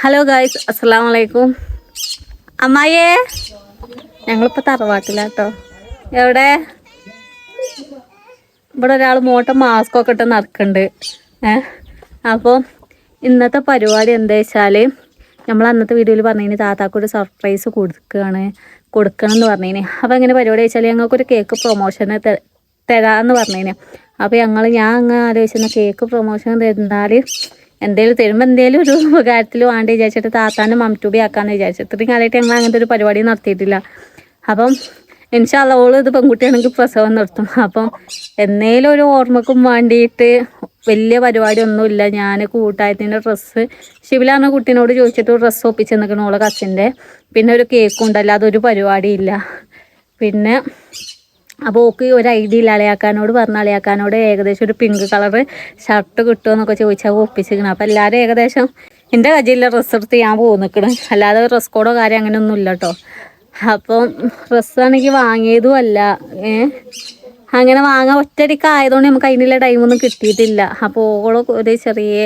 Hello guys അസ്സാം വലൈക്കും അമ്മായിയേ ഞങ്ങളിപ്പോൾ തറവാട്ടിലാട്ടോ. എവിടെ? ഇവിടെ ഒരാൾ മോട്ട മാസ്ക് ഒക്കെ ഇട്ട് നടക്കുന്നുണ്ട് ഏ? അപ്പോൾ ഇന്നത്തെ പരിപാടി എന്താ വെച്ചാൽ നമ്മൾ അന്നത്തെ വീഡിയോയിൽ പറഞ്ഞതിന് താത്താക്കൊരു സർപ്രൈസ് കൊടുക്കുകയാണ് കൊടുക്കണം എന്ന് പറഞ്ഞതിന് അപ്പോൾ എങ്ങനെ പരിപാടി വെച്ചാൽ ഞങ്ങൾക്കൊരു കേക്ക് പ്രൊമോഷന് തരാമെന്ന് പറഞ്ഞതിന് അപ്പോൾ ഞങ്ങൾ ഞാൻ അങ്ങ് ആലോചിച്ചിരുന്ന കേക്ക് പ്രൊമോഷൻ തരുന്നാൽ എന്തേലും തരുമ്പോൾ എന്തേലും ഒരു ഉപകാരത്തിൽ വേണ്ട വിചാരിച്ചിട്ട് താത്താനും മംറ്റൂബി ആക്കാമെന്ന് വിചാരിച്ചു. ഇത്രയും കാലമായിട്ട് ഞങ്ങൾ അങ്ങനത്തെ ഒരു പരിപാടി നടത്തിയിട്ടില്ല. അപ്പം എനിക്ക് ഓൾ ഇത് പെൺകുട്ടിയാണെങ്കിൽ പ്രസവം നിർത്തും. അപ്പം എന്നേലും ഒരു ഓർമ്മക്കും വേണ്ടിയിട്ട് വലിയ പരിപാടി ഒന്നുമില്ല ഞാൻ കൂട്ടായത്തിന്റെ ഡ്രസ്സ് ശിവലാണ് കുട്ടീനോട് ചോദിച്ചിട്ട് ഡ്രസ്സ് ഒപ്പിച്ച് നിൽക്കണോളെ കസിന്റെ പിന്നെ ഒരു കേക്കും ഉണ്ടല്ലോ ഒരു പരിപാടിയില്ല. പിന്നെ അപ്പോൾ ഓക്ക് ഒരു ഐഡിയ ഇല്ല. അളയാക്കാനോട് പറഞ്ഞ. അളയാക്കാനോട് ഏകദേശം ഒരു പിങ്ക് കളർ ഷർട്ട് കിട്ടുമോ എന്നൊക്കെ ചോദിച്ചാൽ ഒപ്പിച്ചിരിക്കണം. അപ്പോൾ എല്ലാവരും ഏകദേശം എന്റെ കജിയിലെ ഡ്രസ്സ് എടുത്ത് ഞാൻ പോന്നിക്കണം. അല്ലാതെ ഡ്രസ് കോഡോ കാര്യം അങ്ങനെയൊന്നും ഇല്ല കേട്ടോ അപ്പം ഡ്രസ്സാണെങ്കിൽ വാങ്ങിയതും അല്ല. ഏ? അങ്ങനെ വാങ്ങാൻ ഒറ്റയടിക്ക് ആയതുകൊണ്ട് നമുക്ക് അതിനുള്ള ടൈമൊന്നും കിട്ടിയിട്ടില്ല. അപ്പോൾ ഓൾ ഒരു ചെറിയ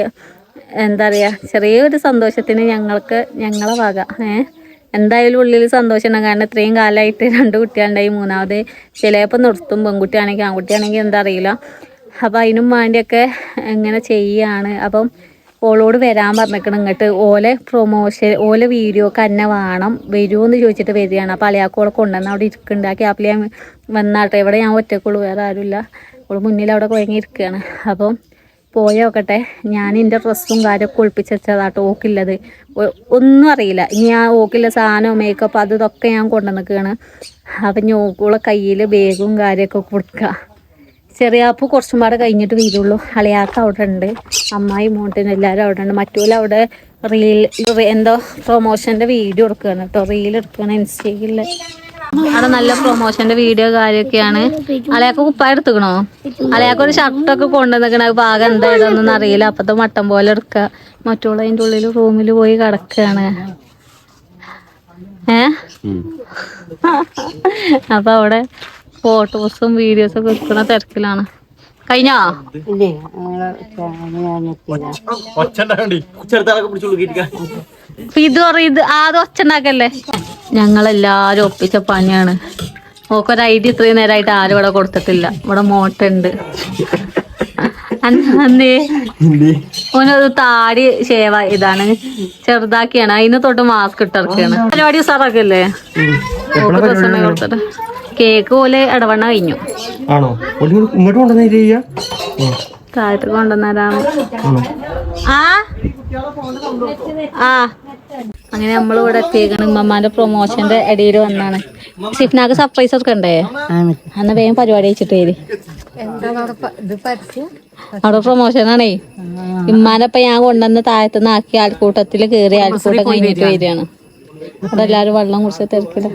എന്താ പറയുക ചെറിയൊരു സന്തോഷത്തിന് ഞങ്ങൾക്ക് ഞങ്ങളെ വക. ഏ? എന്തായാലും ഉള്ളിൽ സന്തോഷമാണ് കാരണം ഇത്രയും കാലമായിട്ട് രണ്ട് കുട്ടികളുണ്ടായി. മൂന്നാമത് ചിലപ്പോൾ നിർത്തും. പെൺകുട്ടിയാണെങ്കിൽ ആൺകുട്ടിയാണെങ്കിൽ എന്താ അറിയില്ല അപ്പം അതിനും വേണ്ടിയൊക്കെ എങ്ങനെ ചെയ്യാണ് അപ്പം ഓളോട് വരാൻ പറഞ്ഞിരിക്കണം. ഇങ്ങോട്ട് ഓലെ പ്രൊമോഷൻ ഓലെ വീഡിയോ തന്നെ വേണം വരുമോ ചോദിച്ചിട്ട് വരികയാണ്. അപ്പോൾ അളിയാക്കോളെ കൊണ്ടുവന്ന് അവിടെ ഇരിക്കുന്നുണ്ട്. ആ ക്യാപ്പിൽ വന്നാട്ടെ. ഇവിടെ ഞാൻ ഒറ്റക്കുള്ളൂ വേറെ ആരുമില്ല. അവൾ മുന്നിൽ അവിടെ കുഴങ്ങി ഇരിക്കുകയാണ് അപ്പം പോയി നോക്കട്ടെ. ഞാൻ എന്റെ ഡ്രസ്സും കാര്യമൊക്കെ വെച്ചതാട്ടോ ഓക്കില്ലത്. ഒന്നും അറിയില്ല. ഇനി ആ ഓക്കില്ല സാധനം മേക്കപ്പ് അത് ഇതൊക്കെ ഞാൻ കൊണ്ടുവന്നിക്കുകയാണ് അപ്പം ഞോക്കുള്ള കയ്യിൽ ബാഗും കാര്യമൊക്കെ കൊടുക്കുക ചെറിയാപ്പ് കുറച്ചും പാടെ കഴിഞ്ഞിട്ട് വരുള്ളൂ. അളിയാക്ക അവിടെ ഉണ്ട്. അമ്മായി മോട്ടിന് എല്ലാവരും അവിടെ ഉണ്ട്. മറ്റൂല അവിടെ റീൽ എന്തോ പ്രൊമോഷന്റെ വീഡിയോ എടുക്കുകയാണ് കേട്ടോ റീൽ എടുക്കുകയാണ് ഇൻസ്റ്റയിൽ അവിടെ നല്ല പ്രൊമോഷന്റെ വീഡിയോ കാര്യമൊക്കെയാണ്. അളയാക്ക് കുപ്പായ എടുത്തുക്കണോ? അളയാക്ക് ഒരു ഷർട്ടൊക്കെ കൊണ്ടുവന്നിക്കണ ഭാഗം എന്താ എന്തായതൊന്നും അറിയില്ല. അപ്പത്തെ മട്ടം പോലെ എടുക്ക. മറ്റുള്ള അതിന്റെ ഉള്ളിൽ റൂമിൽ പോയി കിടക്കാണ്. ഏ? അപ്പൊ അവിടെ ഫോട്ടോസും വീഡിയോസും ഒക്കെ എടുക്കണ തിരക്കിലാണ്. കഴിഞ്ഞോ? ഇത് പറയും ഇത് ആദ്യം ഒച്ച ഉണ്ടാക്കല്ലേ? ഞങ്ങളെല്ലാരും ഒപ്പിച്ച പണിയാണ്. ഓക്കൊരു ഐഡിയ ഇത്രയും നേരമായിട്ട് ആരും ഇവിടെ കൊടുത്തിട്ടില്ല. ഇവിടെ മോട്ടുണ്ട്. ഓനൊരു താടി ഷേവ ഇതാണ്. ചെറുതാക്കിയാണ്. അതിന് തൊട്ട് മാസ്ക് ഇട്ടിറക്കാണ് പരിപാടി ഉസാറാക്കല്ലേ ഓക്ക് കൊടുത്തിട്ട്. കേക്ക് പോലെ ഇടവണ്ണ കഴിഞ്ഞു. ആണോ? ഇങ്ങോട്ട് കൊണ്ടുവന്നു താഴത്ത് കൊണ്ടുവന്നതാണ് ആ? ആ. അങ്ങനെ നമ്മൾ ഇവിടെ എത്തിയേക്കാണ് ഉമ്മമാന്റെ പ്രൊമോഷന്റെ ഇടയിൽ വന്നാണ്. സിഫ്നാക്ക് സർപ്രൈസ് കൊടുക്കണ്ടേ അന്ന് വേഗം പരിപാടി വെച്ചിട്ട് വരി. അവിടെ പ്രൊമോഷൻ ആണേ. ഇമ്മാനപ്പൊ ഞാൻ കൊണ്ടുവന്ന് താഴത്തുനിന്ന് ആക്കി ആൾക്കൂട്ടത്തിൽ കേറി ആൾക്കൂട്ടം കഴിഞ്ഞിട്ട് വരികയാണ്. അവിടെ എല്ലാരും വെള്ളം കുടിച്ച് തിരക്കില്ല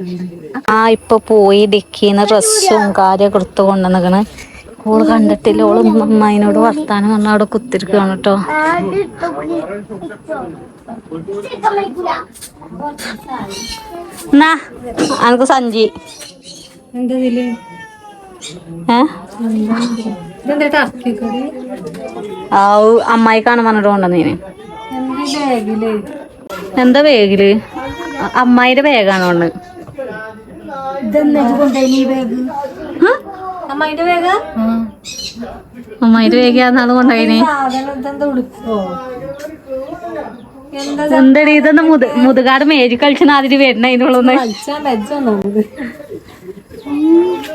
ആ ഇപ്പൊ പോയി ഡിക്കിന്ന് ഡ്രസ്സും കാര്യം എടുത്ത് കൊണ്ടുവന്നിക്കണ്. ഓൾ കണ്ടിട്ടില്ല. ഓൾ അമ്മായിനോട് വർത്താനം പറഞ്ഞ അവിടെ കുത്തിരിക്കണം കേട്ടോ. എന്നാ അനക്ക് സഞ്ചി. അമ്മായി കാണാൻ പറഞ്ഞിട്ട് കൊണ്ടുവന്നീന്. എന്താ ബാഗിൽ? അമ്മായിന്റെ ബാഗാണ് ബാഗ്? അമ്മായിന്റെ അന്നാണ് കൊണ്ടുപോയിന് എന്തടി ഇതൊന്ന് മുത് മുതുകാട് മേജി കളിച്ച അതിന് വരണ അതിനുള്ളൊന്ന്.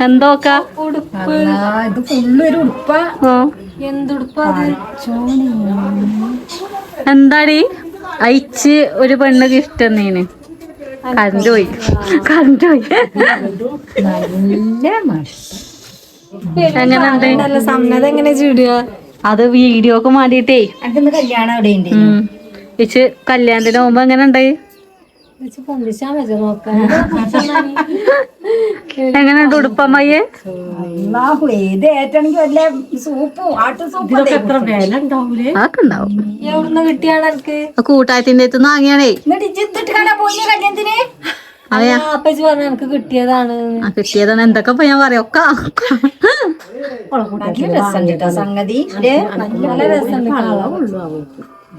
എന്തോക്ക? ഇത് ഫുള്ളൊരു ഉടുപ്പ. ആ. എന്തുടുപ്പ എന്താടി? അയച്ച് ഒരു പെണ്ണ് ഗിഫ്റ്റ് എന്നീന് കണ്ടുപോയി പോയി കറണ്ട് പോയി എങ്ങനെയുണ്ട്? സമ്മതം എങ്ങനെ ചൂടുക അത് വീഡിയോക്ക് വേണ്ടിട്ടേ മാറ്റിട്ടേ കല്യാണം അവിടെ ഉണ്ട്. ഇച്ച് കല്യാണത്തിന് മുമ്പ് എങ്ങനെ ഉണ്ടായി എങ്ങനെയുണ്ട് ആ കൂട്ടായത്തിന്റെ അടുത്ത് വാങ്ങിയാണേ അപ്പച്ചി പറഞ്ഞു എനിക്ക് കിട്ടിയതാണ്. കിട്ടിയതാണ്. എന്തൊക്കെ ഇപ്പൊ ഞാൻ പറയാം? ഒക്കെ. സംഗതി. നല്ല രസമുണ്ട്.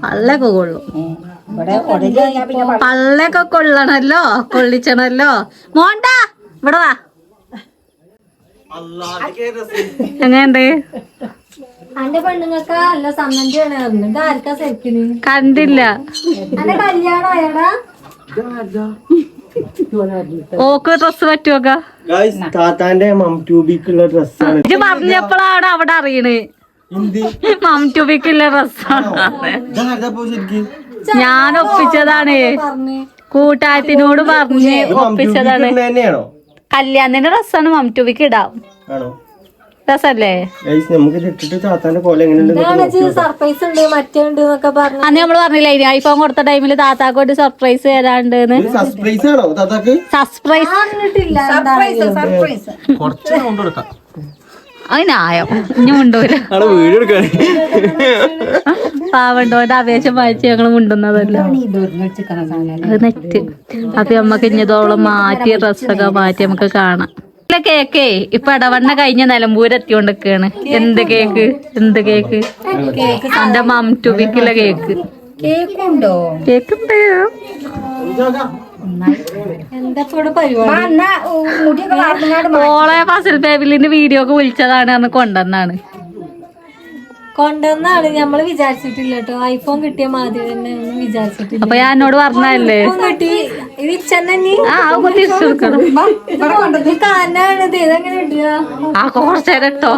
പള്ളൊക്കെ കൊള്ളും. ഉം. ഇവിടെ ഉടനെ കഴിഞ്ഞാ പിന്നെ പ- പള്ളൊക്കെ കൊള്ളണല്ലോ? കൊള്ളിച്ചണല്ലോ? മോണ്ട ഇവിടെ വാ. എങ്ങനെയുണ്ട്? അന്റെ പെണ്ണുങ്ങൾക്ക് നല്ല ആർക്കാ കണ്ടില്ല. അന്റെ കല്യാണം ആയടാ ഓക്ക് ഡ്രസ് പറ്റുമൊക്കെ ഗായ്സ് താത്താന്റെ മം ട്യൂബിക്കുള്ള ഡ്രസ്സാണ് ഇത് പറഞ്ഞപ്പോഴാണ് അവിടെ അറിയണേ? മം ട്യൂബിക്കുള്ള ഡ്രസ്സാണ് ഞാൻ ഒപ്പിച്ചതാണ്. പറഞ്ഞ്. കൂട്ടായത്തിനോട് പറഞ്ഞ് ഒപ്പിച്ചതാണ്. കല്യാണത്തിന്റെ ഡ്രസ്സാണ് മം ട്യൂബിക്ക് ഇടാം. രസല്ലേ? സർപ്രൈസ് ഉണ്ട് മറ്റേ ഉണ്ട് എന്നൊക്കെ പറഞ്ഞു. അന്ന് നമ്മൾ പറഞ്ഞില്ലേ ഇനി ഐഫോൺ കൊടുത്ത ടൈമിൽ താത്താക്ക് ഒരു സർപ്രൈസ് തരാണ്ട് സർപ്രൈസ് ആണോ താത്താക്ക്? സർപ്രൈസ് അതിനായോ ഇനി മുണ്ടൂല. പാവണ്ടോന്റെ അപേക്ഷ വായിച്ച് ഞങ്ങൾ മുണ്ടുന്നതല്ല. നെറ്റ്. അപ്പൊ നമ്മക്ക് ഇഞ്ഞതോളം മാറ്റി ഡ്രസ്സൊക്കെ മാറ്റി നമുക്ക് കാണാം. കേക്കേ. ഇപ്പൊ ഇടവണ്ണ കഴിഞ്ഞ നിലമ്പൂര് എത്തിക്കൊണ്ടിരിക്കാണ് എന്ത് കേക്ക്? എന്ത് കേക്ക്? എന്റെ മം ടുബിക്കുള്ള കേക്ക്. കേക്കുണ്ടോ? കേക്കുണ്ടോ. ഓളെ ഫസൽ ഫാമിലിന്റെ വീഡിയോ ഒക്കെ വിളിച്ചതാണ് അന്ന് കൊണ്ടുവന്നാണ് കൊണ്ടുവന്നാണ്. ഞമ്മൾ വിചാരിച്ചിട്ടില്ല കേട്ടോ ഐഫോൺ കിട്ടിയ മാതിരി തന്നെ ഒന്നും വിചാരിച്ചിട്ടില്ല. അപ്പൊ ഞാൻ എന്നോട് പറഞ്ഞല്ലേ കിട്ടി. ഇത് ഇത് കാനാണിത്. ഇതെങ്ങനെ ആ കുറച്ചേരം ഇട്ടോ.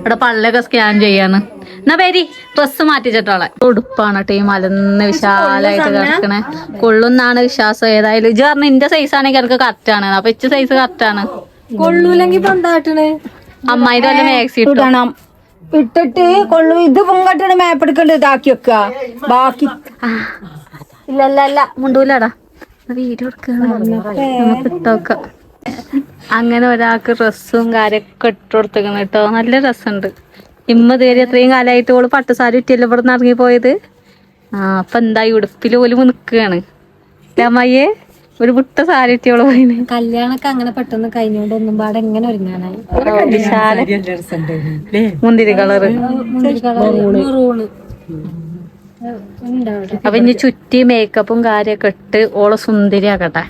ഇവിടെ പള്ളൊക്കെ സ്കാൻ ചെയ്യാണ് എന്നാ പേരി ഡ്രസ് മാറ്റിച്ചിട്ടോളെ ഉടുപ്പാണ് ഈ മലന്ന് വിശാലായിട്ട് കിടക്കണേ. കൊള്ളുന്നാണ് വിശ്വാസം. ഏതായാലും ഇജ് പറഞ്ഞ ഇന്റെ സൈസ് ആണെങ്കിൽ എനിക്ക് കറക്റ്റ് ആണ്. അപ്പൊ ഇച്ച സൈസ് കറക്റ്റ് ആണ്. കൊള്ളൂലെങ്കി ഇപ്പൊ എന്താട്ടണ് അമ്മായിന്റെ വല്ല മാക്സി ഇട്ടോ? ഇടണം ഇട്ടിട്ട് കൊള്ളു. ഇത് പൊങ്കട്ടാണ് മാപ്പ് എടുക്കണ്ട് ഇതാക്കി വെക്ക. ബാക്കി. ഇല്ല അല്ല അല്ല മുണ്ടൂലടാ. വീഡിയോ അങ്ങനെ ഒരാൾക്ക് ഡ്രസ്സും കാര്യമൊക്കെ ഇട്ട് കൊടുത്തേക്കണം കേട്ടോ. നല്ല രസമുണ്ട്. ഇമ്മ തേരി അത്രയും കാലമായിട്ട് ഓൾ പട്ടുസാരി ഇറ്റിയല്ലോ ഇവിടെ നിന്ന് ഇറങ്ങി പോയത് ആ അപ്പൊ എന്തായി ഉടുപ്പിൽ പോലും നിൽക്കുകയാണ് അമ്മയെ ഒരു മുട്ട സാരിട്ടിയോൾ പോയിന്. കല്യാണൊക്കെ അങ്ങനെ പെട്ടെന്ന് കഴിഞ്ഞോണ്ട് ഒന്നും പാടെ എങ്ങനെ ഒരുങ്ങാനായി? മുന്തിരി കളറ്. റൂണ് ഉണ്ടാവിടെ. അപ്പൊ ഇനി ചുറ്റി മേക്കപ്പും കാര്യൊക്കെ ഇട്ട് ഓളെ സുന്ദരിയാക്കട്ടെ.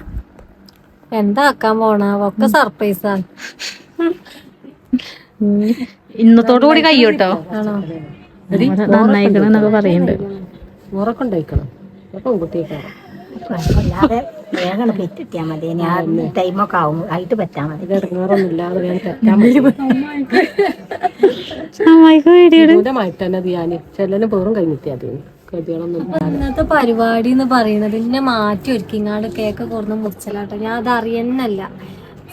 എന്താക്കാൻ പോണ? ഒക്കെ സർപ്രൈസാണ് ഇന്നത്തോടു കൂടി കയ്യോട്ടോ നന്നായിക്കണം നന്നായിക്കണെന്നൊക്കെ പറയുന്നുണ്ട് അല്ലാതെ വേഗം പെറ്റിട്ടാ മതി. ഞാൻ ടൈമൊക്കെ ആവും. ആയിട്ട് പറ്റാ മതി. വീഡിയോ ഇന്നത്തെ പരിപാടി എന്ന് പറയുന്നത് എന്നെ മാറ്റി ഒരുക്കിങ്ങാണ്ട് കേക്ക് കൊറന്ന് മുറിച്ചലാട്ടോ. ഞാൻ അത് അറിയുന്നല്ല.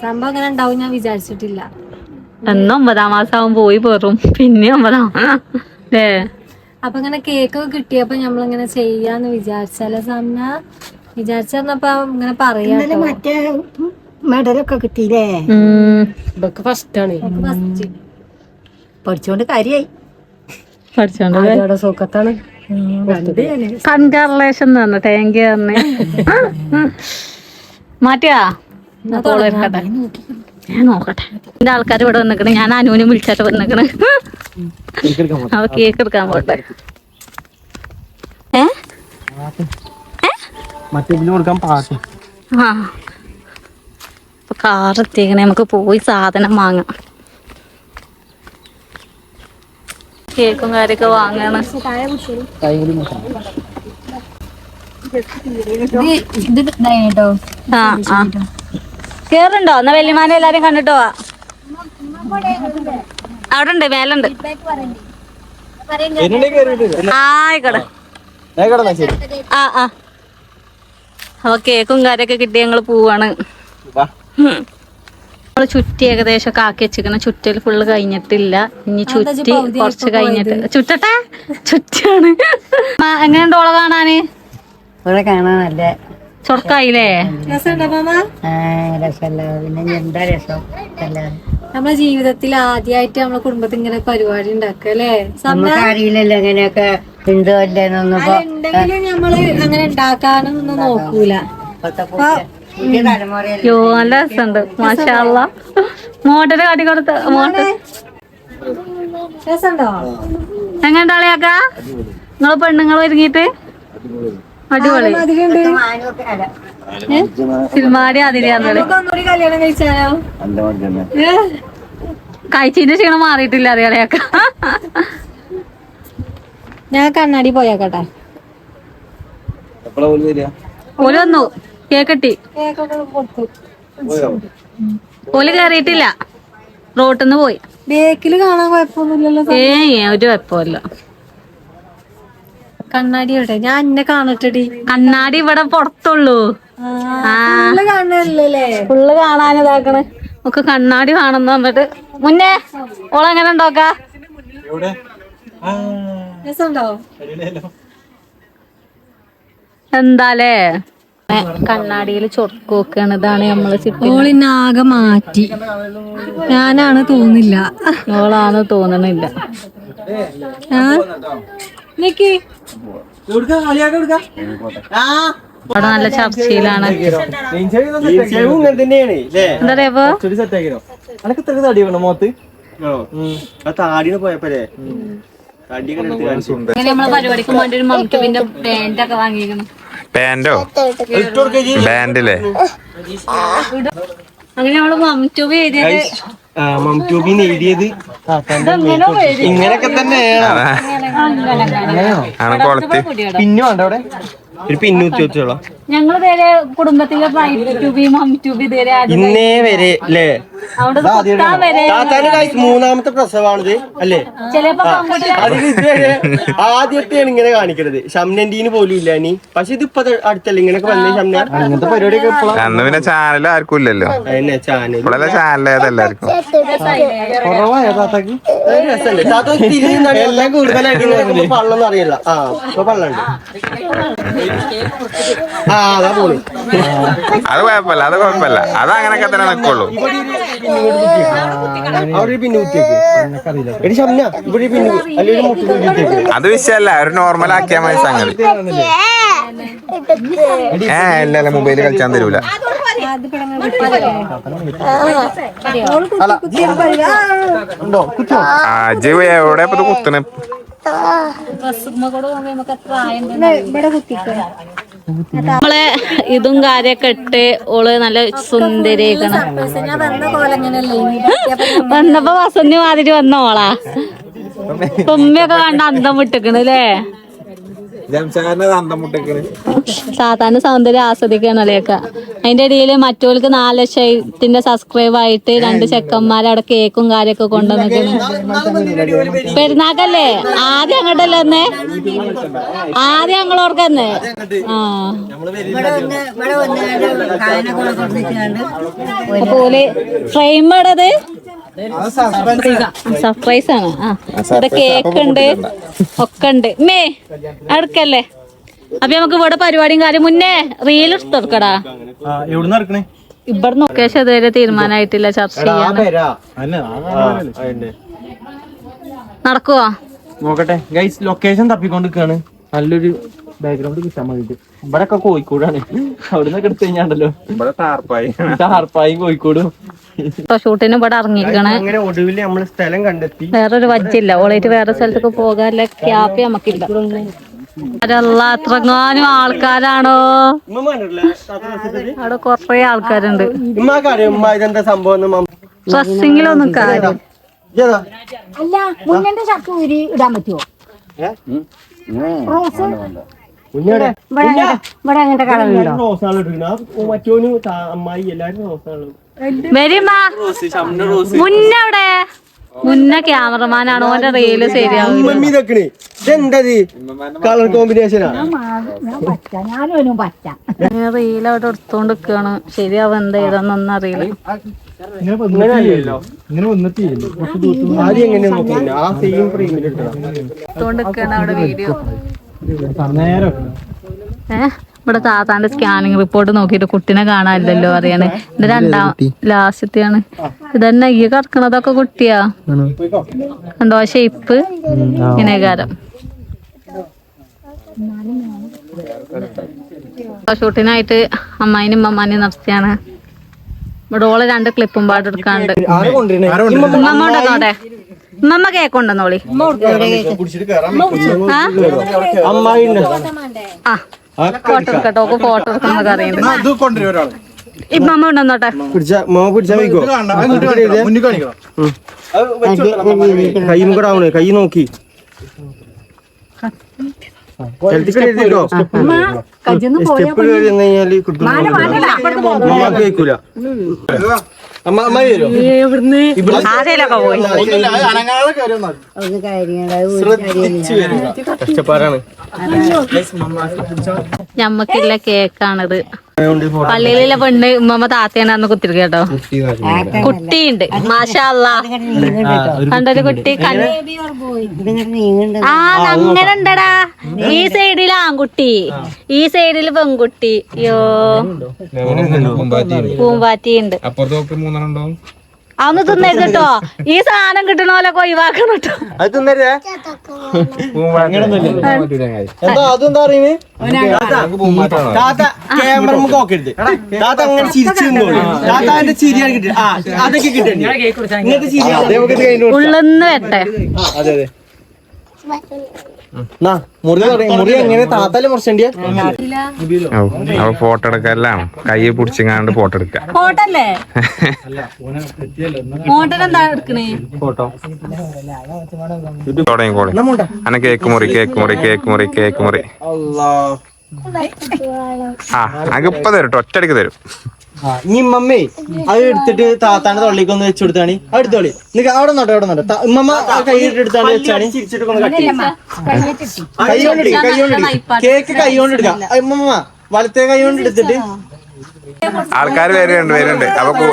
സംഭവം അങ്ങനെ ഉണ്ടാവും ഞാൻ വിചാരിച്ചിട്ടില്ല. അന്ന് ഒമ്പതാം മാസം ആവും പോയി പോറും. പിന്നെ ഒമ്പതാം അപ്പൊ ഇങ്ങനെ കേക്ക് കിട്ടിയപ്പോ നമ്മളിങ്ങനെ ചെയ്യാന്ന് വിചാരിച്ചാലേ സമയ വിചാരിച്ചപ്പോ ഇങ്ങനെ പറയാട്ടോ മറ്റേ മെഡലൊക്കെ കിട്ടിയില്ലേ? ഫസ്റ്റ് പഠിച്ചോണ്ട് കാര്യായി. പഠിച്ചോണ്ട് സുഖത്താണ് കൺഗ്രാലേഷൻ തന്നെ ടാങ്ക് തന്നെ മാറ്റിയാ? എന്നാ കോൾ എടുക്കട്ടെ ഞാൻ നോക്കട്ടെ. എന്റെ ആൾക്കാർ ഇവിടെ വന്നിക്കണ്. ഞാൻ അനുവിനെ വിളിച്ചിട്ട് വന്നിക്കണ്. അവ കേക്ക് എടുക്കാൻ പോട്ടെ. ഏ? മറ്റേ ഇതിന് കൊടുക്കാൻ പാട്ട് ആ. ഇപ്പൊ കാർ എത്തിയേക്കണേ നമുക്ക് പോയി സാധനം വാങ്ങാം. കേക്കും കാര്യൊക്കെ വാങ്ങണം. കേറുണ്ടോ എന്നാ വല്യമാനെ എല്ലാരും കണ്ടിട്ടോ. അവിടെ ഉണ്ട് മേലുണ്ട്. ആയിക്കോട്ടെ. ആ ആ. അപ്പൊ കേക്കും കാര്യൊക്കെ കിട്ടി ഞങ്ങൾ പോവാണ്. നമ്മൾ ചുറ്റി ഏകദേശം ഒക്കെ ആക്കി വെച്ചിരിക്കണം ചുറ്റൽ ഫുള്ള് കഴിഞ്ഞിട്ടില്ല. ഇനി ചുറ്റി കുറച്ച് കഴിഞ്ഞിട്ട്. ചുറ്റട്ടെ? ചുറ്റാണ്. എങ്ങനെയുണ്ട് ഓളെ കാണാന്? ഇവിടെ കാണാനല്ലേ നല്ല ചൊറക്കായില്ലേ? നമ്മളെ ജീവിതത്തിൽ ആദ്യമായിട്ട് നമ്മളെ കുടുംബത്തിൽ ഇങ്ങനെ പരിപാടി ഉണ്ടാക്കല്ലേ? അറിയില്ലല്ലോ എങ്ങനെയൊക്കെ ഉണ്ടോ അല്ലേന്നൊന്നും ഇപ്പൊ ഉണ്ടെങ്കിലും നമ്മൾ അങ്ങനെ ഉണ്ടാക്കാനൊന്നും നോക്കൂല. യോ നല്ല രസമുണ്ട്. മാഷാള്ള മോട്ടര് കാട്ടി കൊടുത്ത മോട്ടർ. രസമുണ്ടോ? എങ്ങനെയുണ്ടാളിയാക്ക നിങ്ങളെ പെണ്ണുങ്ങൾ ഒരുങ്ങിട്ട് അടിപൊളി? സിനിമാടി അതിലെ കല്യാണം കഴിച്ചാലോ? കഴിച്ചതിന്റെ ക്ഷീണം മാറിയിട്ടില്ല അറിയാളെയൊക്കെ ഞാൻ കണ്ണാടി പോയാക്കട്ടെ. ഓൽ വന്നു. കേക്കട്ടി ഓൽ കേറിയിട്ടില്ല. റോട്ടിന്ന് പോയി. ബേക്കിൽ കാണാൻ കുഴപ്പമൊന്നുമില്ലല്ലോ ഏ ഒരു കുഴപ്പമില്ല കണ്ണാടി ഇവിടെ ഞാൻ എന്നെ കാണട്ടെടി. കണ്ണാടി ഇവിടെ പുറത്തുള്ളൂ. ഫുള്ള് കാണാൻ ഇതാക്കണ്. ഒക്കെ കണ്ണാടി കാണുന്നു പറഞ്ഞിട്ട്. മുന്നേ ഓളെങ്ങനെ ഉണ്ടോക്കാ? രസമുണ്ടോ? എന്താലേ? കണ്ണാടിയിൽ ചൊർക്ക് നോക്കാണ് ഇതാണ് നമ്മൾ ഓളിനാകെ മാറ്റി. ഞാനാണ് തോന്നില്ല. ഓളാണ് തോന്നണില്ല. അവിടെ നല്ല ചർച്ചയിലാണ്. എന്താ പറയാ പോയപ്പോഴേ പാന്റ് ഒക്കെ വാങ്ങിയിരിക്കണം പാന്റോ ബാൻഡിലെ അങ്ങനെ നമ്മൾ മംറ്റുബ് എഴുതിയത്. മംറ്റൂബിന്ന് എഴുതിയത്. ഇങ്ങനെയൊക്കെ തന്നെയാണ് പിന്നു വേണ്ട അവിടെ? ഒരു പിന്നൂത്തി വെച്ചോളാം. ഞങ്ങൾ നേരെ കുടുംബത്തിലെ ട്യൂബി മംറ്റുബി ഇന്നേ വരെ അല്ലേ മൂന്നാമത്തെ പ്രസവാണിത് അല്ലേ? ആദ്യത്തെ ഇതുവരെ ആദ്യത്തെയാണ് ഇങ്ങനെ കാണിക്കുന്നത് ഷംനന്റീന് പോലും ഇല്ല നീ പക്ഷെ ഇതിപ്പോ അടുത്തല്ലേ? ഇങ്ങനെയൊക്കെ വന്നേ ഷംന? അങ്ങനത്തെ പരിപാടിയൊക്കെ അന്ന് പിന്നെ ചാനൽ ആർക്കും ഇല്ലല്ലോ. ചാനൽ ചാനൽ ഏതെല്ലാവർക്കും കുറവായോ താത്താക്ക്? രസമല്ലേ താത്ത തിരിഞ്ഞാണ് എല്ലാം കൂടുതലായിട്ട് പള്ളൊന്നും അറിയില്ല. ആ ഇപ്പൊ പള്ളുണ്ട്. ആ അതാ പോണി. അത് കുഴപ്പമില്ല അത് കുഴപ്പമില്ല. അത് അങ്ങനെയൊക്കെ തന്നെ നിക്കുള്ളൂ. അത് വിഷയല്ല ഒരു നോർമൽ ആക്കിയാൽ മതി സംഗതി. ഏ അല്ല ഇല്ല മൊബൈൽ കളിച്ചാൻ തരൂല. ഉണ്ടോ കുത്തോ ആ അജ് എവിടെ ഇപ്പൊ ഇവിടെ കുത്തണ നമ്മളെ ഇതും കാര്യൊക്കെ ഇട്ട് ഓൾ നല്ല സുന്ദരീകണം ഞാൻ വന്ന പോലെ എങ്ങനെയല്ലേ വന്നപ്പോ വസന്തി മാതിരി വന്ന ഓളാ ഉമ്മയൊക്കെ കണ്ട അന്തം വിട്ടിക്കണ് അല്ലേ സാധാരണ സൗന്ദര്യം ആസ്വദിക്കണല്ലേക്ക അതിന്റെ ഇടയിൽ മറ്റോൾക്ക് നാല് ലക്ഷത്തിന്റെ സബ്സ്ക്രൈബ് ആയിട്ട് രണ്ട് ചെക്കന്മാരെ അവിടെ കേക്കും കാര്യൊക്കെ കൊണ്ടുവന്നിട്ട്. പെരുന്നാക്കല്ലേ? ആദ്യം അങ്ങോട്ടല്ലേ വന്നേ? ആദ്യം ഞങ്ങളോർക്കന്ന് ആ. പോലെ ഫ്രെയിം ഇടത് സർപ്രൈസ് ആണ്. ആ ഇവിടെ കേക്ക് ഉണ്ട്. ഒക്കെ ഉണ്ട്. മേ അടുക്കല്ലേ? അപ്പൊ നമുക്ക് ഇവിടെ പരിപാടിയും കാര്യം മുന്നേ റീൽ എടുത്തെടുക്കടാ എവിടെ നടക്കണേ ഇവിടെ ലൊക്കേഷൻ ഇതുവരെ തീരുമാനമായിട്ടില്ല. ചർച്ച ചെയ്യാൻ. നടക്കുവോ? നോക്കട്ടെ. ഗൈസ് ലൊക്കേഷൻ തപ്പിക്കൊണ്ടിരിക്കാണ്. നല്ലൊരു ബാക്ക്ഗ്രൗണ്ട് കിട്ടാൻ വേണ്ടിട്ട്. ഇവിടെയൊക്കെ കോഴിക്കോടാണ്. അവിടുന്ന് എടുത്തു കഴിഞ്ഞാണ്ടല്ലോ. ഇവിടെ ടാർപ്പായി. ഹാർപ്പായി കോഴിക്കോടും. ഷൂട്ടിന് ഇവിടെ ഇറങ്ങിയിരിക്കണേ. അങ്ങനെ ഒടുവിൽ നമ്മൾ സ്ഥലം കണ്ടെത്തി. വേറൊരു വജ്ജില്ല. ഓളായിട്ട് വേറെ സ്ഥലത്തൊക്കെ പോകാനുള്ള ക്യാപ്പ് നമുക്കില്ല. അത്രങ്ങാനും ആൾക്കാരാണോ? അവിടെ കൊറേ ആൾക്കാരുണ്ട്. ഇതെന്താ സംഭവം ഡ്രസ്സിങ്ങിലൊന്നും കാര്യം. അല്ല മുന്നന്റെ ഷർട്ട് ഊരി ഇടാൻ പറ്റുമോ റോസ്? ഇവിടെ ഇവിടെ അങ്ങനത്തെ കളറുണ്ടോ മറ്റോനും അമ്മായി എല്ലാരും മുന്നവിടെ. മുന്ന ക്യാമറമാനാണ്? ഓന്റെ റീൽ കളർ റീൽ അവിടെ എടുത്തോണ്ട് നിക്കാണ്. ശരിയാവും എന്താ ഏതാന്നൊന്നും അറിയില്ല. എടുത്തോണ്ട് നിക്കാണ് അവിടെ വീഡിയോ ഇവിടെ താത്താന്റെ സ്കാനിങ് റിപ്പോർട്ട് നോക്കിയിട്ട് കുട്ടിനെ കാണാനില്ലല്ലോ അറിയാണ് ഇത് രണ്ടാം ലാസ്റ്റത്തെയാണ്. ഇതന്നെ ഈ കറക്കണതൊക്കെ കുട്ടിയാ. കണ്ടോ? ഷേപ്പ് ഇങ്ങനെകാരം ഷൂട്ടിനായിട്ട് അമ്മായിനും അമ്മാനും നിർത്തിയാണ് ഇവിടെ ഓൾ രണ്ട് ക്ലിപ്പും പാടെടുക്കാണ്ട്. ആരെ കൊണ്ടുവരണേ ഉമ്മമ്മ കേക്ക്? ഉണ്ടെന്നോളി ആ? ഫോട്ടോ എടുക്കട്ടോ. ഫോട്ടോ എടുക്കുന്നത് ഇമ്മമ്മ വയ്ക്കോ കൈ കൂടെ ആവണേ. കൈ നോക്കി. സ്റ്റെപ്പ് കഴിഞ്ഞാൽ കിട്ടും അമ്മയ്ക്ക് കേൾക്കൂല അമ്മ അമ്മ വരും ആരയിലൊക്കെ പോയി. കഷ്ടപ്പാടാണ്. ഞമ്മക്കില്ല കേക്കാണിത്. പള്ളിയിലെ പെണ്ണ് ഉമ്മമ്മ താത്തേനെ അന്ന് കുത്തിരിക്ക കേട്ടോ. കുട്ടിയുണ്ട്. മാഷാല്ല കണ്ടൊരു കുട്ടി? ആ അങ്ങനെ ഉണ്ടടാ ഈ സൈഡിൽ ആൺകുട്ടി. ഈ സൈഡിൽ പെൺകുട്ടി. അയ്യോ. പൂമ്പാറ്റിയുണ്ട്. ഉണ്ടാവും തിന്നരുത് കേട്ടോ. ഈ സാധനം കിട്ടണ പോലെ ഒഴിവാക്കണം കേട്ടോ. അത് തിന്നരുതേ. എന്താ അതെന്താ അറിയുന്നത് താത്ത ക്യാമറ നമുക്ക് നോക്കരുത് താത്ത അങ്ങനെ ചിരിച്ചു നിന്നോളൂ താത്ത അതിന്റെ ചിരിയാണ് കിട്ടിയത്. ആ അതൊക്കെ കിട്ടണ്ടേ ഇങ്ങനത്തെ ചിരി ഉള്ളെന്ന് വെട്ടെ അതെ അതെ. ഫോട്ടോ എടുക്കലാണ് കൈ പിടിച്ചിങ്ങാണ്ട് ഫോട്ടോ എടുക്ക. ഫോട്ടല്ലേ? ഫോട്ടോ എന്താ എടുക്കണേ? ഫോട്ടോ. തുടങ്ങിക്കോളി അന്നെ കേക്ക് മുറി കേക്ക് മുറി കേക്ക് മുറി കേക്ക് മുറി. അല്ലാ ആ അങ്ങ് ഇപ്പൊ തരും ഒറ്റടിക്ക് തരും. ആ, ഇനി മമ്മേ അത് എടുത്തിട്ട് താത്താന്റെ തൊള്ളിക്കൊന്ന് വെച്ചു കൊടുത്താണ്. അത് എടുത്തോളി. നിനക്ക് അവിടെ നോട്ടെ അവിടെ നോട്ടെ ഉമ്മമ്മ ആ കൈ എടുത്താണ്ട് വെച്ചാണി. കൈ കൊണ്ട് എടുക്ക കൈ കൊണ്ട് എടുക്ക. കേക്ക് കൈ കൊണ്ട് എടുക്കാം ഇമ്മമ്മ ഉമ്മമ്മ വലത്തെ കൈ കൊണ്ട് എടുത്തിട്ട് ആൾക്കാർ വരുന്നുണ്ട് വരുന്നുണ്ട്. അപ്പൊ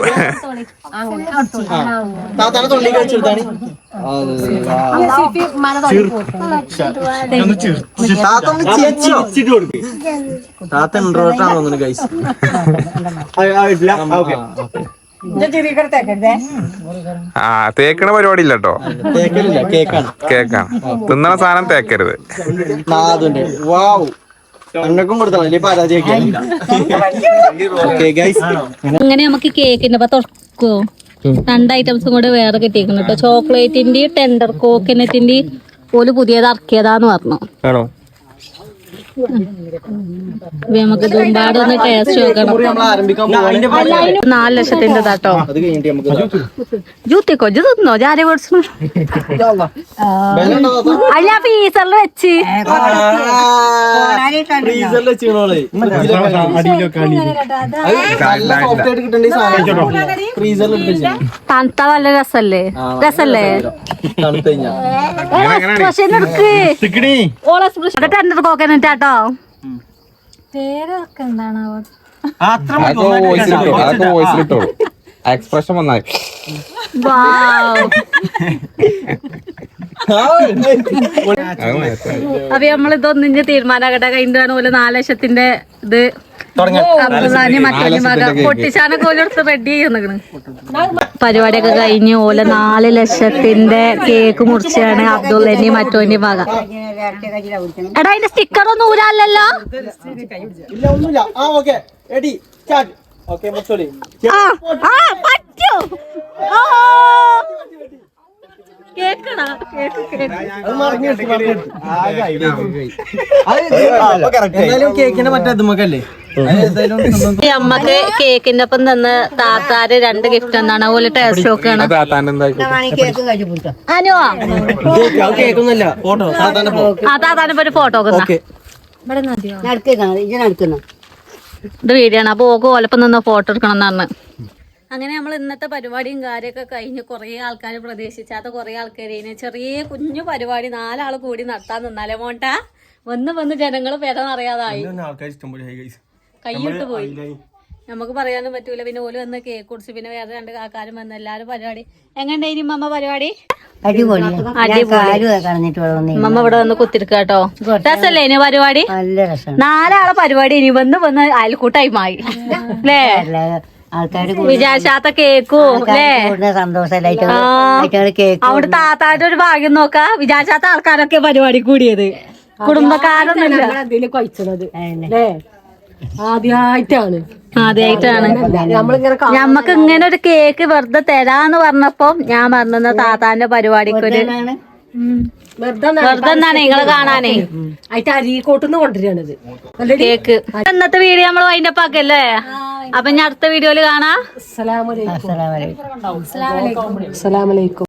താത്ത ഇൻട്രോട്ടാണ് തോന്നുന്നു ഗൈസ് ആ തേക്കണ പരിപാടി ഇല്ല കേട്ടോ കേക്കാണ്. കേക്കാണ്. തിന്നണ സാധനം തേക്കരുത്. വാവ് അന്നക്കും കൊടുത്താൽ വലിയ പരാജയൊക്കെ ഓക്കെ ഗൈസ് അങ്ങനെ നമുക്ക് കേക്കിന്റെ അപ്പൊ തുറക്കോ രണ്ട് ഐറ്റംസും കൂടെ വേറെ കിട്ടിയിരിക്കുന്നു കേട്ടോ. ചോക്ലേറ്റിന്റെ ടെൻഡർ കോക്കനറ്റിന്റെ ഓൽ പുതിയത് ഇറക്കിയതാന്ന് പറഞ്ഞു. ആണോ? നമുക്ക് ദുമ്പാട് ഒന്ന് ടേസ്റ്റ് നോക്കണം. നമ്മൾ ആരംഭിക്കാൻ പോവാണ്. നാല് ലക്ഷത്തിന്റെ താട്ടോ അത് കഴിഞ്ഞിട്ട് നമുക്ക് ജൂത്തിക്കോ? ജൂത്തുന്നോ തിന്നോ? ജാരി അല്ല ഫീസറിൽ വെച്ച്. ഫ്രീസറിൽ വെച്ചിണോളെ ഫ്രീസറിൽ തണുത്ത നല്ല രസല്ലേ? രസല്ലേ? ഓളെ കോക്കനറ്റ് പേരൊക്കെ എന്താണാവോ? വോയിസിലിട്ടോളൂ എക്സ്പ്രഷൻ വന്നാൽ വാവ്. അത് അപ്പൊ നമ്മളിതൊന്നിഞ്ഞ് തീരുമാനാകട്ടെ കഴിഞ്ഞാണ് പോലെ നാല് ലക്ഷത്തിന്റെ ഇത് പരിപാടിയൊക്കെ കഴിഞ്ഞ് ഓലെ നാല് ലക്ഷത്തിന്റെ കേക്ക് മുറിച്ചാണ് അബ്ദുള്ളന്റെ മറ്റോന്റെ വക. എടാ അതിന്റെ സ്റ്റിക്കർ ഒന്നും ഊരാല്ലോ ആ ഓക്കെ റെഡി സ്റ്റാർട്ട് ഓക്കെ മുത്തോളി ആ ആ പറ്റൂ. കേക്കടാ കേക്ക് കേക്ക്. എന്തായാലും കേക്കിന്റെ മറ്റേ അതുമക്കല്ലേ ഈ അമ്മയ്ക്ക് കേക്കിന്റെ ഒപ്പം തന്ന് താത്താര് രണ്ട് ഗിഫ്റ്റ് എന്താണ് അതുപോലെ ടേസ്റ്റ് എന്തായിക്കോട്ടെ. അനുവാ? ആ ഒരു ഫോട്ടോ ഓക്കെ. ഇവിടെ മതിയോ ഇത് വീഡിയോ ആണ്. അപ്പൊ ഓക്ക് ഓലപ്പം നിന്ന് ഫോട്ടോ എടുക്കണം എന്നാണ് അങ്ങനെ നമ്മൾ ഇന്നത്തെ പരിപാടിയും കാര്യമൊക്കെ കഴിഞ്ഞ് കുറേ ആൾക്കാർ പ്രതീക്ഷിച്ചാത്ത കുറേ ആൾക്കാർ ചെറിയ കുഞ്ഞു പരിപാടി നാലാൾ കൂടി നടത്താൻ നിന്നാലേ മോണ്ട? വന്ന് വന്ന് ജനങ്ങൾ ഹൈ ഗൈസ് കൈയിട്ട് പോയി. നമുക്ക് പറയാനും പറ്റൂല. പിന്നെ ഓൽ വന്ന് കേക്ക് കുടിച്ച് പിന്നെ വേറെ രണ്ട് കാക്കാരും വന്ന് എല്ലാരും പരിപാടി. എങ്ങനെ അമ്മ പരിപാടി? അടിപൊളി. മമ്മ ഇവിടെ വന്ന് കുത്തിരിക്ക കേട്ടോ രസല്ലേ ഇനി പരിപാടി? നാലാളെ പരിപാടി ഇനി വന്ന് വന്ന് അയൽക്കൂട്ടായി മായി. അല്ലേ? ആൾക്കാർ വിചാരിച്ചാത്ത കേക്കും സന്തോഷമല്ലായിട്ട് അവിടെ താത്താന്റെ ഒരു ഭാഗ്യം നോക്കാ. വിചാരിച്ചാത്ത ആൾക്കാരൊക്കെ പരിപാടി കൂടിയത്. കുടുംബക്കാരൊന്നുമില്ല. ആദ്യമായിട്ടാണ്. ആദ്യമായിട്ടാണ്. നമ്മളിങ്ങനെ ഞമ്മക്ക് ഇങ്ങനെ ഒരു കേക്ക് വെറുതെ തരാന്ന് പറഞ്ഞപ്പോ ഞാൻ പറഞ്ഞ താത്താന്റെ പരിപാടിക്ക് ഒരു വെറുതെ വെറുതെ എന്താണ് നിങ്ങൾ കാണാനേ? അതിന്റെ അരീക്കോട്ടുന്ന് കൊണ്ടുവരികയാണിത്. കേക്ക്. ഇന്നത്തെ വീഡിയോ നമ്മൾ അതിന്റെ പാക്കല്ലേ അപ്പൊ ഞാൻ അടുത്ത വീഡിയോയിൽ കാണാം. അസ്സലാമലൈക്കും അസ്സലാമലൈക്കും